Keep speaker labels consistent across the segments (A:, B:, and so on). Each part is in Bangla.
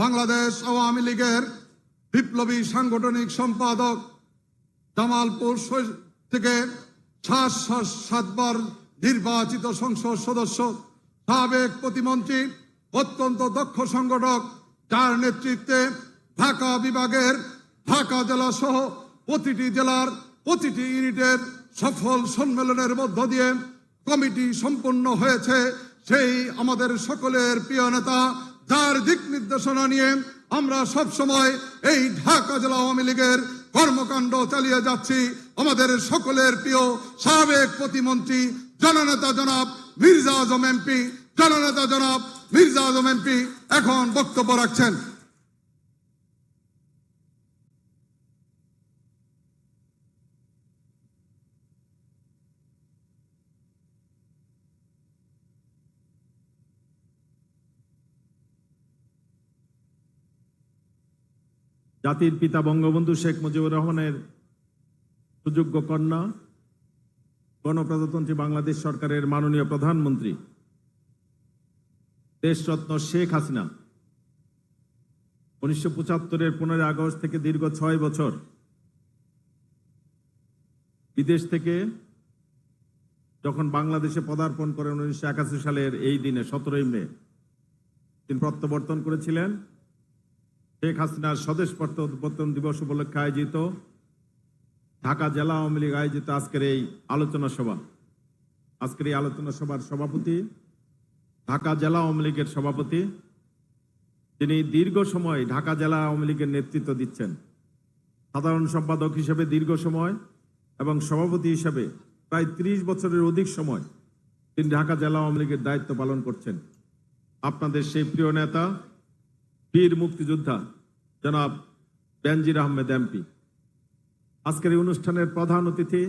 A: বাংলাদেশ আওয়ামী লীগের বিপ্লবী সাংগঠনিক সম্পাদক জামালপুর থেকে সাত সাত সাতবার নির্বাচিত সংসদ সদস্য, সাবেক প্রতিমন্ত্রী, অত্যন্ত দক্ষ সংগঠক, যার নেতৃত্বে ঢাকা বিভাগের ঢাকা জেলা সহ প্রতিটি জেলার প্রতিটি ইউনিটের সফল সম্মেলনের মধ্য দিয়ে কমিটি সম্পন্ন হয়েছে। সেই আমাদের সকলের প্রিয় নেতা যার দিক নির্দেশনা নিয়ে আমরা সব সময় এই ঢাকা জেলা আওয়ামী লীগের কর্মকাণ্ড চালিয়ে যাচ্ছি। আমাদের সকলের প্রিয় সাবেক প্রতিমন্ত্রী, জননেতা জনাব মির্জা আজম এমপি, জননেতা জনাব মির্জা আজম এমপি এখন বক্তব্য রাখছেন।
B: জাতির পিতা বঙ্গবন্ধু শেখ মুজিবুর রহমানের সুযোগ্য কন্যা, গণপ্রজাতন্ত্রী বাংলাদেশ সরকারের মাননীয় প্রধানমন্ত্রী, দেশরত্ন শেখ হাসিনা। উনিশশো পঁচাত্তরের পনেরোই আগস্ট থেকে দীর্ঘ ছয় বছর বিদেশ থেকে যখন বাংলাদেশে পদার্পণ করেন উনিশশো একাশি সালের এই দিনে, সতেরোই মে, তিনি প্রত্যাবর্তন করেছিলেন। শেখ হাসিনার স্বদেশ প্রত্যাবর্তন দিবস উপলক্ষে আয়োজিত ঢাকা জেলা আওয়ামী লীগ আয়োজিত আজকের এই আলোচনা সভা। আজকের এই আলোচনা সভার সভাপতি ঢাকা জেলা আওয়ামী লীগের সভাপতি তিনি দীর্ঘ সময় ঢাকা জেলা আওয়ামী লীগের নেতৃত্ব দিচ্ছেন। সাধারণ সম্পাদক হিসেবে দীর্ঘ সময় এবং সভাপতি হিসেবে প্রায় ত্রিশ বছরের অধিক সময় তিনি ঢাকা জেলা আওয়ামী লীগের দায়িত্ব পালন করছেন। আপনাদের সেই প্রিয় নেতা বীর মুক্তিযোদ্ধা জনাব বেনজির আহমেদ এমপি। আজকের এই অনুষ্ঠানের প্রধান অতিথি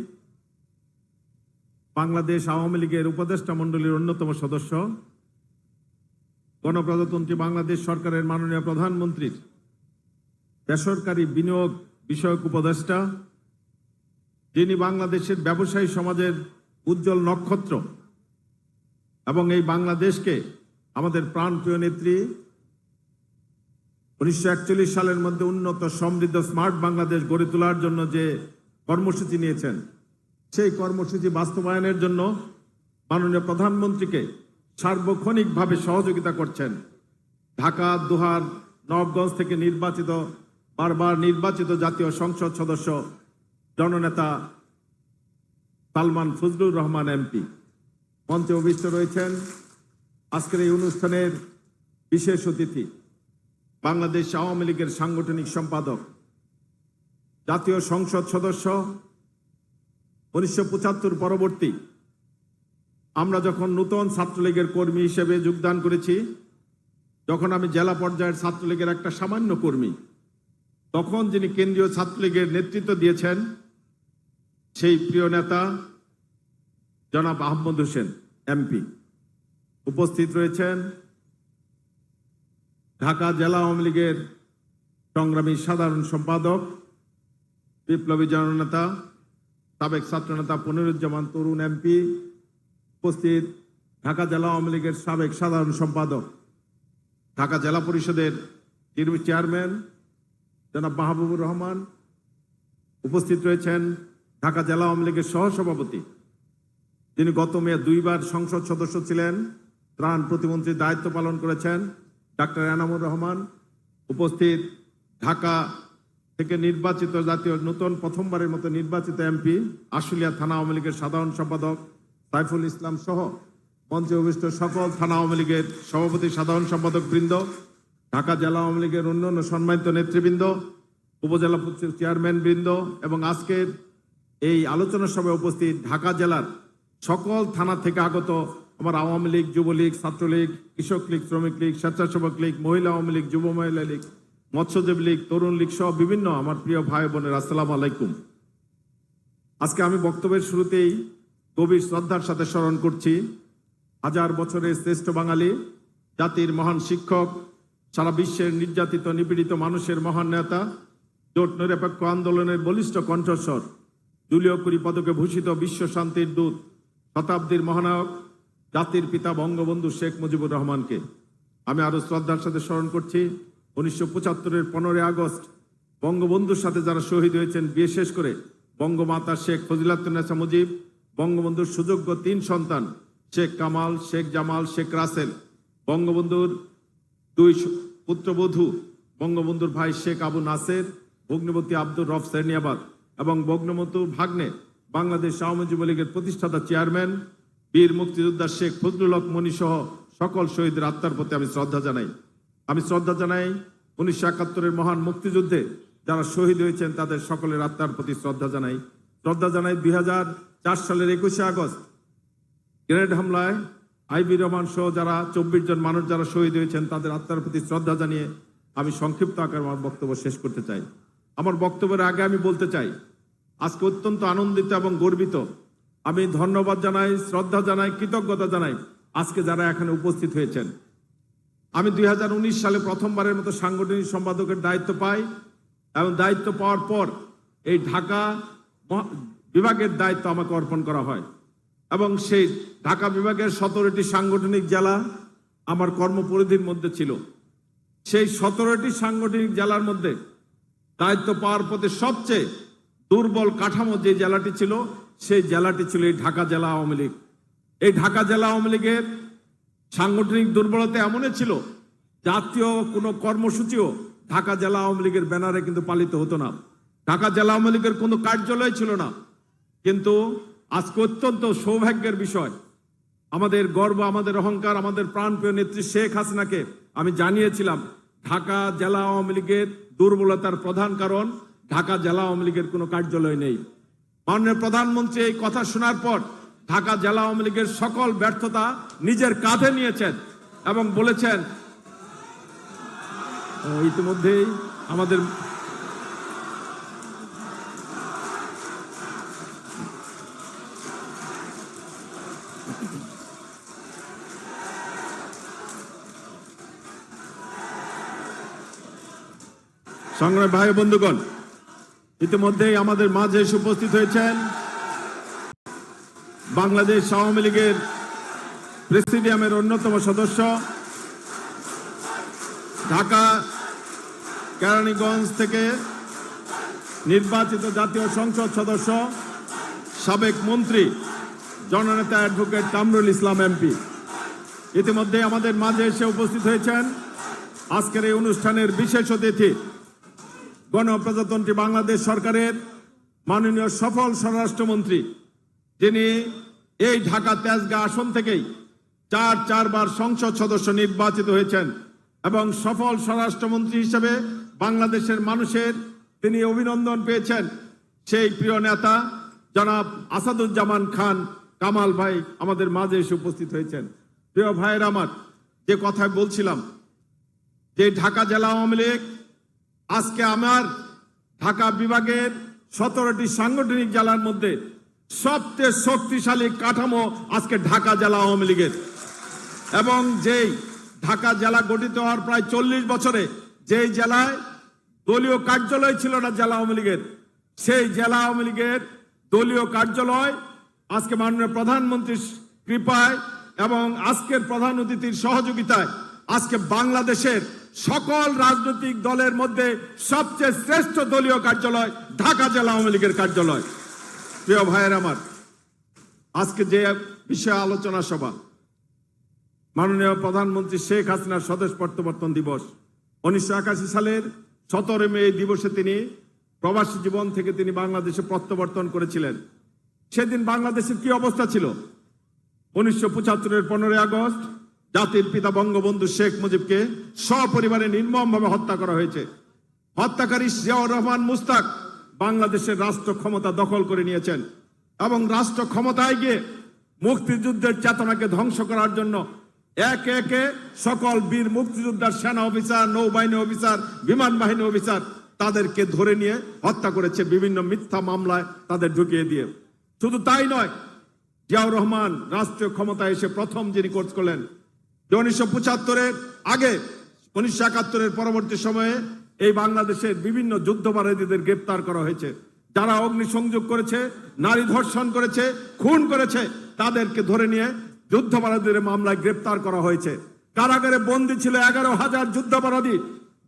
B: বাংলাদেশ আওয়ামী লীগের উপদেষ্টা মণ্ডলীর অন্যতম সদস্য, গণপ্রজাতন্ত্রী বাংলাদেশ সরকারের মাননীয় প্রধানমন্ত্রীর বেসরকারি বিনিয়োগ বিষয়ক উপদেষ্টা, যিনি বাংলাদেশের ব্যবসায়ী সমাজের উজ্জ্বল নক্ষত্র এবং এই বাংলাদেশকে আমাদের প্রাণপ্রিয় নেত্রী উনিশশো একচল্লিশ সালের মধ্যে উন্নত সমৃদ্ধ স্মার্ট বাংলাদেশ গড়ে তোলার জন্য যে কর্মসূচি নিয়েছেন, সেই কর্মসূচি বাস্তবায়নের জন্য মাননীয় প্রধানমন্ত্রীকে সার্বক্ষণিকভাবে সহযোগিতা করছেন। ঢাকা, দুহার, নবগঞ্জ থেকে নির্বাচিত, বারবার নির্বাচিত জাতীয় সংসদ সদস্য, জননেতা সালমান ফজলুর রহমান এমপি। মঞ্চে অভিষ্ট রয়েছেন আজকের এই অনুষ্ঠানের বিশেষ অতিথি। বাংলাদেশ আওয়ামী লীগের সাংগঠনিক সম্পাদক, জাতীয় সংসদ সদস্য। উনিশশো পঁচাত্তর পরবর্তী আমরা যখন নূতন ছাত্রলীগের কর্মী হিসেবে যোগদান করেছি, যখন আমি জেলা পর্যায়ের ছাত্রলীগের একটা সামান্য কর্মী, তখন যিনি কেন্দ্রীয় ছাত্রলীগের নেতৃত্ব দিয়েছেন, সেই প্রিয় নেতা জনাব আহমদ হোসেন, এমপি। উপস্থিত রয়েছেন ঢাকা জেলা আওয়ামী লীগের সংগ্রামী সাধারণ সম্পাদক, বিপ্লবী জননেতা, সাবেক ছাত্রনেতা পনিরুজ্জামান তরুণ এমপি উপস্থিত ঢাকা জেলা আওয়ামী লীগের সাবেক সাধারণ সম্পাদক, ঢাকা জেলা পরিষদের চেয়ারম্যান জনাব মাহবুবুর রহমান উপস্থিত রয়েছেন ঢাকা জেলা আওয়ামী লীগের সহসভাপতি। তিনি গত মে দুইবার সংসদ সদস্য ছিলেন, ত্রাণ প্রতিমন্ত্রীর দায়িত্ব পালন করেছেন। ডাক্তার এনামুর রহমান উপস্থিত ঢাকা থেকে নির্বাচিত জাতীয় নতুন প্রথমবারের মতো নির্বাচিত এমপি, আশুলিয়া থানা আওয়ামী লীগের সাধারণ সম্পাদক সাইফুল ইসলাম সহ মঞ্চে অভিষ্ট সকল থানা আওয়ামী লীগের সভাপতি, সাধারণ সম্পাদক বৃন্দ, ঢাকা জেলা আওয়ামী লীগের অন্যান্য সম্মানিত নেতৃবৃন্দ, উপজেলা চেয়ারম্যান বৃন্দ এবং আজকের এই আলোচনা সভায় উপস্থিত ঢাকা জেলার সকল থানা থেকে আগত আমার আওয়ামী লীগ, যুবলীগ, ছাত্রলীগ, কৃষক লীগ, শ্রমিক লীগ, স্বেচ্ছাসেবক লীগ, মহিলা আওয়ামী লীগ, যুব মহিলা লীগ, মৎস্যজীবী লীগ, তরুণ লীগ সহ বিভিন্ন আমার প্রিয় ভাই বোনের, আসসালাম আলাইকুম। আজকে আমি বক্তব্যের শুরুতেই গভীর শ্রদ্ধার সাথে স্মরণ করছি, হাজার বছরের শ্রেষ্ঠ বাঙালি, জাতির মহান শিক্ষক, সারা বিশ্বের নির্যাতিত, নিপীড়িত মানুষের মহান নেতা, জোট নিরপেক্ষ আন্দোলনের বলিষ্ঠ কণ্ঠস্বর দলীয় কুড়ি পদকে ভূষিত বিশ্ব শান্তির দূত, শতাব্দীর মহানায়ক জাতির পিতা বঙ্গবন্ধু শেখ মুজিবুর রহমানকে। আমি আরও শ্রদ্ধার সাথে স্মরণ করছি, উনিশশো পঁচাত্তরের পনেরোই আগস্ট বঙ্গবন্ধুর সাথে যারা শহীদ হয়েছেন, বিশেষ করে বঙ্গমাতা শেখ ফজিলাতুন্নেসা মুজিব, বঙ্গবন্ধুর সুযোগ্য তিন সন্তান, শেখ কামাল, শেখ জামাল, শেখ রাসেল, বঙ্গবন্ধুর দুই পুত্রবধূ, বঙ্গবন্ধুর ভাই শেখ আবু নাসের, ভগ্নবতী আব্দুর রফ সেরনিয়াবাদ এবং বগ্নবন্ধুর ভাগ্নে, বাংলাদেশ আওয়ামী যুবলীগের প্রতিষ্ঠাতা চেয়ারম্যান বীর মুক্তিযোদ্ধা শেখ ফজলুল হক সহ সকল শহীদের আত্মার প্রতি আমি শ্রদ্ধা জানাই। আমি শ্রদ্ধা জানাই উনিশশো একাত্তরের মহান মুক্তিযুদ্ধে যারা শহীদ হয়েছেন তাদের সকলের আত্মার প্রতি শ্রদ্ধা জানাই। শ্রদ্ধা জানাই দুই হাজার চার সালের একুশে আগস্ট গ্রেনেড হামলায় আইবি রহমান সহ যারা চব্বিশ জন মানুষ যারা শহীদ হয়েছেন তাদের আত্মার প্রতি শ্রদ্ধা জানিয়ে আমি সংক্ষিপ্ত আকার আমার বক্তব্য শেষ করতে চাই। আমার বক্তব্যের আগে আমি বলতে চাই, আজকে অত্যন্ত আনন্দিত এবং গর্বিত আমি ধন্যবাদ জানাই, শ্রদ্ধা জানাই, কৃতজ্ঞতা জানাই আজকে যারা এখানে উপস্থিত হয়েছেন। আমি দুই হাজার উনিশ সালে প্রথমবারের মতো সাংগঠনিক সম্পাদকের দায়িত্ব পাই এবং দায়িত্ব পাওয়ার পর এই ঢাকা বিভাগের দায়িত্ব আমাকে অর্পণ করা হয় এবং সেই ঢাকা বিভাগের সতেরোটি সাংগঠনিক জেলা আমার কর্মপরিধির মধ্যে ছিল। সেই সতেরোটি সাংগঠনিক জেলার মধ্যে দায়িত্ব পাওয়ার পথে সবচেয়ে দুর্বল কাঠামো যে জেলাটি ছিল সেই জেলাটি ছিল এই ঢাকা জেলা আওয়ামী লীগ। এই ঢাকা জেলা আওয়ামী লীগের সাংগঠনিক দুর্বলতা এমনই ছিল, জাতীয় কোনো কর্মসূচিও ঢাকা জেলা আওয়ামী লীগের ব্যানারে কিন্তু পালিত হতো না। ঢাকা জেলা আওয়ামী লীগের কোনো কার্যালয় ছিল না। কিন্তু আজকে অত্যন্ত সৌভাগ্যের বিষয়, আমাদের গর্ব, আমাদের অহংকার, আমাদের প্রাণপ্রিয় নেত্রী শেখ হাসিনাকে আমি জানিয়েছিলাম, ঢাকা জেলা আওয়ামী লীগের দুর্বলতার প্রধান কারণ, ঢাকা জেলা আওয়ামী লীগের কোনো কার্যালয় নেই। মাননীয় প্রধানমন্ত্রী এই কথা শোনার পর ঢাকা জেলা আওয়ামী লীগের সকল ব্যর্থতা নিজের কাঁধে নিয়েছেন এবং বলেছেন ইতিমধ্যেই আমাদের সংগ্রামী ভাই বন্ধুগণ ইতিমধ্যেই আমাদের মাঝে এসে উপস্থিত হয়েছেন বাংলাদেশ আওয়ামী লীগের প্রেসিডিয়ামের অন্যতম সদস্য, ঢাকা, কেরানীগঞ্জ থেকে নির্বাচিত জাতীয় সংসদ সদস্য, সাবেক মন্ত্রী, জননেতা অ্যাডভোকেট কামরুল ইসলাম এমপি। ইতিমধ্যে আমাদের মাঝে এসে উপস্থিত হয়েছেন আজকের এই অনুষ্ঠানের বিশেষ অতিথি গণপ্রজাতন্ত্রী বাংলাদেশ সরকারের মাননীয় সফল স্বরাষ্ট্রমন্ত্রী, যিনি এই ঢাকা তেজগাঁ আসন থেকেই চার চারবার সংসদ সদস্য নির্বাচিত হয়েছেন এবং সফল স্বরাষ্ট্রমন্ত্রী হিসেবে বাংলাদেশের মানুষের তিনি অভিনন্দন পেয়েছেন। সেই প্রিয় নেতা জনাব আসাদুজ্জামান খান কামাল ভাই আমাদের মাঝে এসে উপস্থিত হয়েছেন। প্রিয় ভাইয়ের আমার, যে কথায় বলছিলাম যে ঢাকা জেলা আওয়ামী লীগ আজকে আমার ঢাকা বিভাগের সতেরোটি সাংগঠনিক জেলার মধ্যে সবচেয়ে শক্তিশালী কাঠামো আজকে ঢাকা জেলা আওয়ামী লীগের। এবং যেই ঢাকা জেলা গঠিত হওয়ার প্রায় চল্লিশ বছরে যেই জেলায় দলীয় কার্যালয় ছিল না জেলা আওয়ামী লীগের, সেই জেলা আওয়ামী লীগের দলীয় কার্যালয় আজকে মাননীয় প্রধানমন্ত্রীর কৃপায় এবং আজকের প্রধান অতিথির সহযোগিতায় আজকে বাংলাদেশের সকল রাজনৈতিক দলের মধ্যে সবচেয়ে শ্রেষ্ঠ দলীয় কার্যালয় ঢাকা জেলা আওয়ামী লীগের কার্যালয়। প্রিয় ভাইয়ের আমার, আজকে যে বিষয়ে আলোচনা সভা, মাননীয় প্রধানমন্ত্রী শেখ হাসিনার স্বদেশ প্রত্যাবর্তন দিবস, উনিশশো একাশি সালের সতেরো মে এই দিবসে তিনি প্রবাসী জীবন থেকে তিনি বাংলাদেশে প্রত্যাবর্তন করেছিলেন। সেদিন বাংলাদেশের কি অবস্থা ছিল? উনিশশো পঁচাত্তরের পনেরোই আগস্ট জাতির পিতা বঙ্গবন্ধু শেখ মুজিবকে সপরিবারে নির্মমভাবে হত্যা করা হয়েছে। হত্যাকারী জিয়াউর রহমান মুস্তাক বাংলাদেশের রাষ্ট্র ক্ষমতা দখল করে নিয়েছেন এবং রাষ্ট্র ক্ষমতায় গিয়ে মুক্তিযুদ্ধের চেতনাকে ধ্বংস করার জন্য একে একে সকল বীর মুক্তিযোদ্ধার সেনা অফিসার, নৌবাহিনী অফিসার, বিমান বাহিনী অফিসার তাদেরকে ধরে নিয়ে হত্যা করেছে বিভিন্ন মিথ্যা মামলায় তাদের ঢুকিয়ে দিয়ে। শুধু তাই নয়, জিয়াউর রহমান রাষ্ট্রীয় ক্ষমতায় এসে প্রথম যিনি কোর্স করলেন যে উনিশশো পঁচাত্তরের আগে উনিশশো একাত্তরের পরবর্তী সময়ে এই বাংলাদেশের বিভিন্ন যুদ্ধবারীদের গ্রেপ্তার করা হয়েছে। যারা অগ্নিসংযোগ করেছে, নারী ধর্ষণ করেছে, খুন করেছে, তাদেরকে ধরে নিয়ে যুদ্ধবারীদের মামলায় গ্রেপ্তার করা হয়েছে। কারাগারে বন্দী ছিল এগারো হাজার যুদ্ধাপরাধী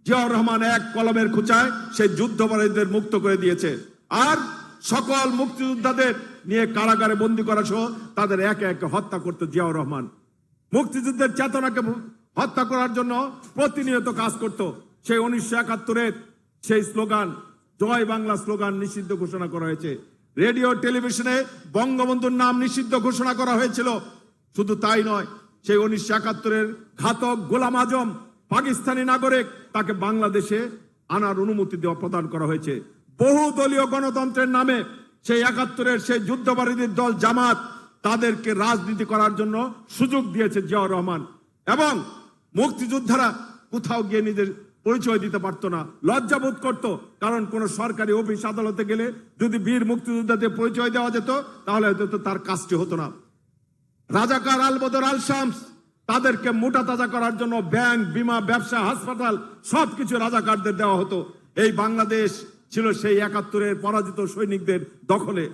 B: জিয়াউর রহমান এক কলমের খুচায় সেই যুদ্ধপরাধীদের মুক্ত করে দিয়েছে। আর সকল মুক্তিযোদ্ধাদের নিয়ে কারাগারে বন্দী করা সহ তাদের একে একে হত্যা করতো জিয়াউর রহমান। মুক্তিযুদ্ধের চেতনাকে হত্যা করার জন্য প্রতিনিয়ত কাজ করত সেই উনিশশো একাত্তরের সেই স্লোগান, জয় বাংলা স্লোগান নিষিদ্ধ ঘোষণা করা হয়েছে। রেডিও, টেলিভিশনে বঙ্গবন্ধুর নাম নিষিদ্ধ ঘোষণা করা হয়েছিল। শুধু তাই নয়, সেই উনিশশো একাত্তরের ঘাতক গোলাম আজম পাকিস্তানি নাগরিক, তাকে বাংলাদেশে আনার অনুমতি দেওয়া প্রদান করা হয়েছে। বহু দলীয় গণতন্ত্রের নামে সেই একাত্তরের সেই যুদ্ধবারীদের দল জামাত তাদেরকে রাজনীতি করার জন্য সুযোগ দিয়েছে জিয়াউর রহমান। এবং মুক্তিযোদ্ধারা কোথাও গিয়ে নিজের পরিচয় দিতে পারতো না। লজ্জাবোধ করত, কারণ কোন সরকারি অফিস আদালতে গেলে যদি বীর মুক্তিযোদ্ধাদের পরিচয় দেওয়া যেত, তাহলে হয়তো তার কাজটি হতো না। রাজাকার আলবদর আল শামস তাদেরকে মোটা তাজা করার জন্য ব্যাংক, বিমা, ব্যবসা, হাসপাতাল, সবকিছু রাজাকারদের দেওয়া হতো। এই বাংলাদেশ ছিল সেই একাত্তরের পরাজিত সৈনিকদের দখলে।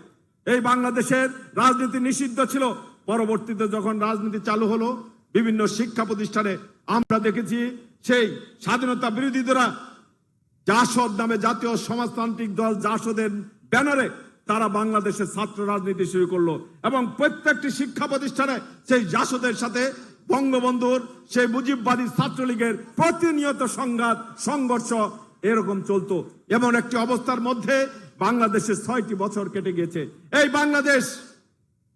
B: এই বাংলাদেশের রাজনীতি নিষিদ্ধ ছিল। পরবর্তীতে যখন রাজনীতি চালু হলো, বিভিন্ন শিক্ষা প্রতিষ্ঠানে আমরা দেখেছি সেই স্বাধীনতা বিরোধীরা জাসদ নামে জাতীয় সমাজতান্ত্রিক দল জাসদের ব্যানারে তারা বাংলাদেশের ছাত্র রাজনীতি শুরু করল এবং প্রত্যেকটি শিক্ষা প্রতিষ্ঠানে সেই জাসদের সাথে বঙ্গবন্ধুর সেই মুজিববাদী ছাত্রলীগের প্রতিনিয়ত সংঘাত, সংঘর্ষ এরকম চলতো। এমন একটি অবস্থার মধ্যে বাংলাদেশের ছয়টি বছর কেটে গিয়েছে। এই বাংলাদেশ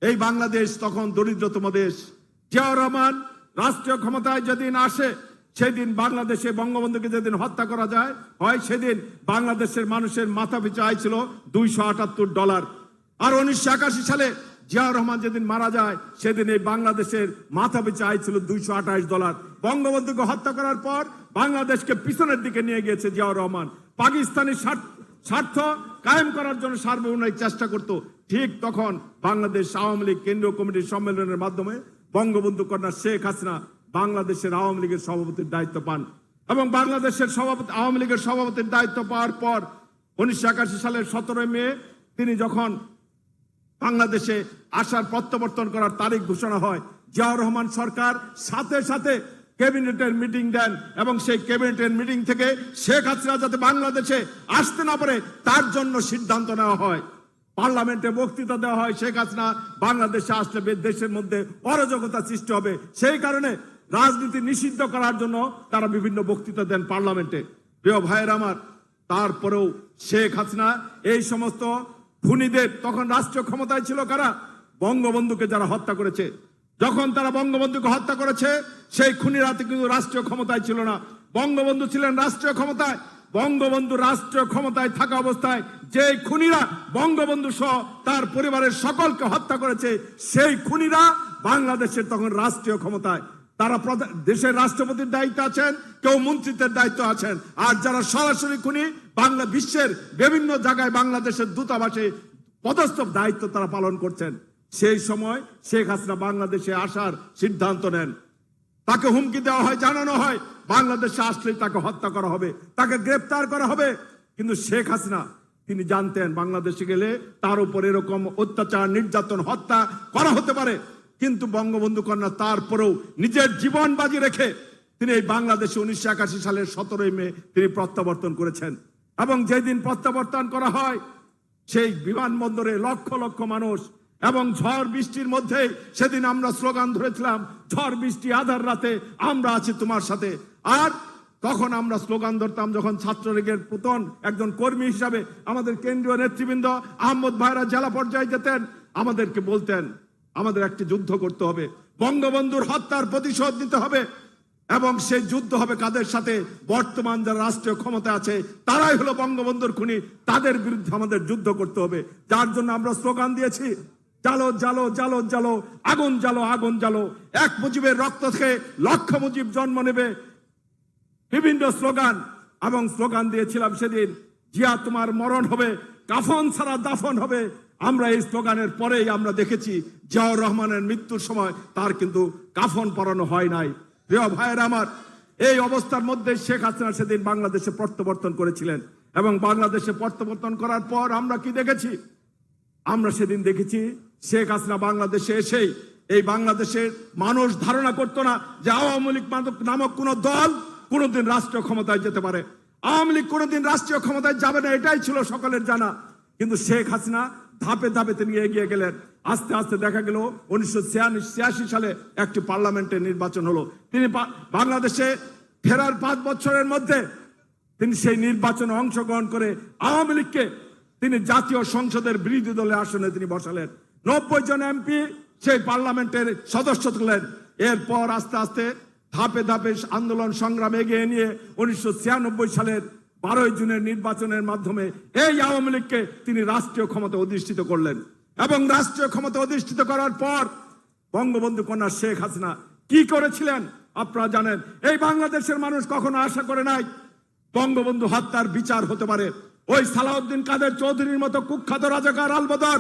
B: এই বাংলাদেশ তখন দরিদ্রতম দেশ। জিয়াউর রহমান রাষ্ট্রীয় ক্ষমতায় যেদিন আসে, সেদিন বাংলাদেশে বঙ্গবন্ধুকে যেদিন হত্যা করা যায়, হয় সেদিন বাংলাদেশের মানুষের মাথা পিছু আয় ছিল দুইশো আটাত্তর ডলার। আর উনিশশো একাশি সালে জিয়াউর রহমান যেদিন মারা যায়, সেদিন এই বাংলাদেশের মাথা পিছু আয় ছিল দুইশো আঠাশ ডলার। বঙ্গবন্ধুকে হত্যা করার পর বাংলাদেশকে পিছনের দিকে নিয়ে গিয়েছে জিয়াউর রহমান। পাকিস্তানি স্বার্থ স্বার্থ কায়েম করার জন্য সার্বভৌমিক চেষ্টা করত। ঠিক তখন বাংলাদেশ আওয়ামী লীগ কেন্দ্রীয় কমিটির সম্মেলনের মাধ্যমে বঙ্গবন্ধু কন্যা শেখ হাসিনা বাংলাদেশের আওয়ামী লীগের সভাপতির দায়িত্ব পান এবং বাংলাদেশের সভাপতি, আওয়ামী লীগের সভাপতির দায়িত্ব পাওয়ার পর উনিশশো একাশি সালের সতেরোই মে তিনি যখন বাংলাদেশে আসার প্রত্যাবর্তন করার তারিখ ঘোষণা হয়, জিয়াউর রহমান সরকার সাথে সাথে ক্যাবিনেটের মিটিং দেন এবং সেই ক্যাবিনেটের মিটিং থেকে শেখ হাসিনা যাতে বাংলাদেশে আসতে না পারে, তার জন্য সিদ্ধান্ত নেওয়া হয়। পার্লামেন্টে বক্তৃতা দেওয়া হয়, শেখ হাসিনা বাংলাদেশে আসলে দেশের মধ্যে অরাজকতা সৃষ্টি হবে। সেই কারণে রাজনীতি নিষিদ্ধ করার জন্য তারা বিভিন্ন বক্তৃতা দেন পার্লামেন্টে। প্রিয় ভাইয়ের আমার, তারপরেও শেখ হাসিনা এই সমস্ত খুনিদের, তখন রাষ্ট্রীয় ক্ষমতায় ছিল কারা? বঙ্গবন্ধুকে যারা হত্যা করেছে যখন তারা বঙ্গবন্ধুকে হত্যা করেছে, সেই খুনিরা কিন্তু রাষ্ট্রীয় ক্ষমতায় ছিল না। বঙ্গবন্ধু ছিলেন রাষ্ট্রীয় ক্ষমতায়। বঙ্গবন্ধু রাষ্ট্রীয় ক্ষমতায় থাকা অবস্থায় যে খুনিরা বঙ্গবন্ধু সহ তার পরিবারের সকলকে হত্যা করেছে, সেই খুনিরা বাংলাদেশের তখন রাষ্ট্রীয় ক্ষমতায়। তারা দেশের রাষ্ট্রপতির দায়িত্ব আছেন, কেউ মন্ত্রিত্বের দায়িত্ব আছেন। আর যারা সরাসরি খুনি, বাংলা বিশ্বের বিভিন্ন জায়গায় বাংলাদেশের দূতাবাসে পদস্থ দায়িত্ব তারা পালন করছেন। সেই সময় শেখ হাসিনা বাংলাদেশে আসার সিদ্ধান্ত নেন। তাকে হুমকি দেওয়া হয়, জানানো হয়, বাংলাদেশে আসলেই তাকে হত্যা করা হবে, তাকে গ্রেপ্তার করা হবে। কিন্তু শেখ হাসিনা, তিনি জানতেন বাংলাদেশে গেলে তার উপর এরকম অত্যাচার, নির্যাতন, হত্যা করা হতে পারে। কিন্তু বঙ্গবন্ধু কন্যা তারপরেও নিজের জীবন বাজি রেখে তিনি এই বাংলাদেশে উনিশশো একাশি সালের সতেরোই মে তিনি প্রত্যাবর্তন করেছেন। এবং যেদিন প্রত্যাবর্তন করা হয়, সেই বিমানবন্দরে লক্ষ লক্ষ মানুষ এবং ঝড় বৃষ্টির মধ্যে সেদিন আমরা স্লোগান ধরেছিলাম, ঝড় বৃষ্টি আধার রাতে, আমরা আছি তোমার সাথে। আর তখন আমরা স্লোগান ধরতাম যখন ছাত্রলীগের পুতন একজন কর্মী হিসাবে আমাদের কেন্দ্রীয় নেতৃবৃন্দ আহমদ ভাইরা জেলা পর্যায়ে যেতেন, আমাদেরকে বলতেন, আমাদের একটি যুদ্ধ করতে হবে, বঙ্গবন্ধুর হত্যার প্রতিশোধ নিতে হবে, এবং সেই যুদ্ধ হবে কাদের সাথে? বর্তমান যারা রাষ্ট্রীয় ক্ষমতা আছে, তারাই হলো বঙ্গবন্ধুর খুনি, তাদের বিরুদ্ধে আমাদের যুদ্ধ করতে হবে। যার জন্য আমরা স্লোগান দিয়েছি জালো জালো জালো জালো, আগুন জালো আগুন, জালো। এক মুজিবের রক্ত থেকে লক্ষ মুজিব জন্ম নেবে। বিভিন্ন স্লোগান, এবং স্লোগান দিয়েছিলাম সেদিন, জিয়া, তোমার মরণ হবে, কাফন ছাড়া দাফন হবে। আমরা এই স্লোগানের পরেই আমরা দেখেছি, জিয়াউর রহমানের মৃত্যুর সময় তার কিন্তু কাফন পরানো হয় নাই। প্রিয় ভাইয়ের আমার, এই অবস্থার মধ্যে শেখ হাসিনা সেদিন বাংলাদেশে প্রত্যাবর্তন করেছিলেন, এবং বাংলাদেশে প্রত্যাবর্তন করার পর আমরা কি দেখেছি? আমরা সেদিন দেখেছি শেখ হাসিনা বাংলাদেশে এসেই এই বাংলাদেশের মানুষ ধারণা করতো না যে আওয়ামী লীগ নামক- কোন দল কোনোদিন রাষ্ট্রীয় ক্ষমতায় যেতে পারে। আওয়ামী লীগ কোনোদিন রাষ্ট্রীয় ক্ষমতায় যাবে না, এটাই ছিল সকলের জানা। কিন্তু শেখ হাসিনা ধাপে ধাপে তিনি এগিয়ে গেলেন। আস্তে আস্তে দেখা গেল উনিশশো ছিয়াশি সালে একটি পার্লামেন্টের নির্বাচন হলো। তিনি বাংলাদেশে ফেরার পাঁচ বছরের মধ্যে তিনি সেই নির্বাচনে অংশগ্রহণ করে আওয়ামী লীগকে তিনি জাতীয় সংসদের বিরোধী দলের আসনে তিনি বসালেন। নব্বই জন এমপি সেই পার্লামেন্টের সদস্য তুলেন এরপর আস্তে আস্তে ধাপে ধাপে আন্দোলন সংগ্রাম এগিয়ে নিয়ে উনিশশো ছিয়ানব্বই সালের বারোই জুনের নির্বাচনের মাধ্যমে এই আওয়ামী লীগকে তিনি রাষ্ট্রীয় ক্ষমতা অধিষ্ঠিত করলেন। এবং রাষ্ট্রীয় ক্ষমতা অধিষ্ঠিত করার পর বঙ্গবন্ধু কন্যা শেখ হাসিনা কি করেছিলেন আপনারা জানেন। এই বাংলাদেশের মানুষ কখনো আশা করে নাই বঙ্গবন্ধু হত্যার বিচার হতে পারে। ওই সালাউদ্দিন কাদের চৌধুরীর মতো কুখ্যাত রাজাকার আলবদর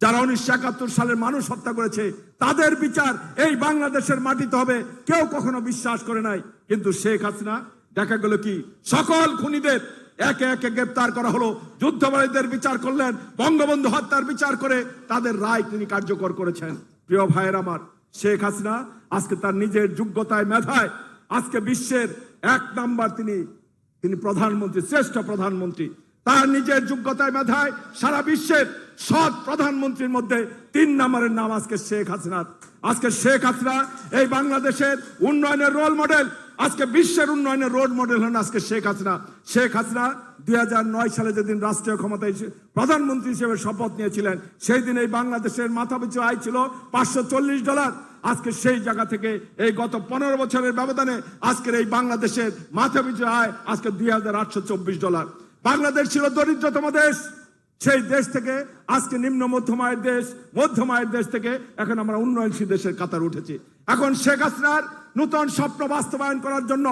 B: যারা উনিশশো একাত্তর সালের মানুষ হত্যা করেছে, তাদের বিচার এই বাংলাদেশের মাটিতে হবে। কেউ কখনো বিশ্বাস করে নাই। কিন্তু শেখ হাসিনা, দেখা গেল কি, সকল খুনিদের একে একে গ্রেপ্তার করা হলো। যুদ্ধবাদীদের বিচার করলেন, বঙ্গবন্ধু হত্যার বিচার করে তাদের রায় তিনি কার্যকর করেছেন। প্রিয় ভাইয়ের আমার, শেখ হাসিনা আজকে তার নিজের যোগ্যতায় মেধায় আজকে বিশ্বের এক নাম্বার তিনি। তিনি প্রধানমন্ত্রী, শ্রেষ্ঠ প্রধানমন্ত্রী। তার নিজের যোগ্যতায় মেধায় সারা বিশ্বের সৎ প্রধানমন্ত্রীর মধ্যে তিন নম্বরের নাম আজকে শেখ হাসিনা। আজকে শেখ হাসিনা এই বাংলাদেশের উন্নয়নের রোল মডেল আজকে বিশ্বের উন্নয়নের রোল মডেল হন আজকে শেখ হাসিনা। শেখ হাসিনা দুই হাজার নয় সালে যেদিন রাষ্ট্রীয় ক্ষমতায় প্রধানমন্ত্রী হিসেবে শপথ নিয়েছিলেন, সেই দিন এই বাংলাদেশের মাথা মাথাপিছু আয় ছিল পাঁচশো চল্লিশ ডলার। আজকে সেই জায়গা থেকে এই গত পনেরো বছরের ব্যবধানে আজকের এই বাংলাদেশের মাথাপিছু আয় আজকে দুই হাজার আটশো চব্বিশ ডলার। বাংলাদেশ ছিল দরিদ্রতম দেশ। সেই দেশ থেকে আজকে নিম্ন মধ্যম আয়ের দেশ মধ্যম আয়ের দেশ থেকে এখন আমরা উন্নয়নশীল দেশের কাতার উঠেছি। এখন শেখ হাসিনার নূতন স্বপ্ন বাস্তবায়ন করার জন্য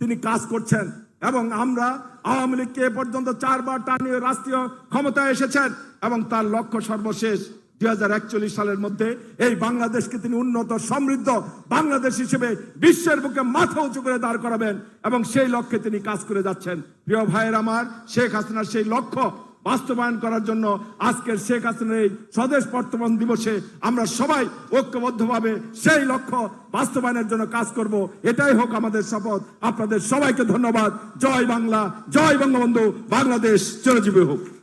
B: তিনি কাজ করছেন এবং আমরা আওয়ামী লীগকে এ পর্যন্ত চারবার টানিয়ে রাষ্ট্রীয় ক্ষমতায় এসেছেন এবং তার লক্ষ্য সর্বশেষ দুই হাজার একচল্লিশ সালের মধ্যে এই বাংলাদেশকে তিনি উন্নত, সমৃদ্ধ বাংলাদেশ হিসেবে বিশ্বের বুকে মাথা উঁচু করে দাঁড় করাবেন এবং সেই লক্ষ্যে তিনি কাজ করে যাচ্ছেন। প্রিয় ভাইয়ের আমার, শেখ হাসিনার সেই লক্ষ্য বাস্তবায়ন করার জন্য আজকের শেখ হাসিনার এই স্বদেশ বর্তমান দিবসে আমরা সবাই ঐক্যবদ্ধভাবে সেই লক্ষ্য বাস্তবায়নের জন্য কাজ করব। এটাই হোক আমাদের শপথ। আপনাদের সবাইকে ধন্যবাদ। জয় বাংলা, জয় বঙ্গবন্ধু। বাংলাদেশ চিরজীবী হোক।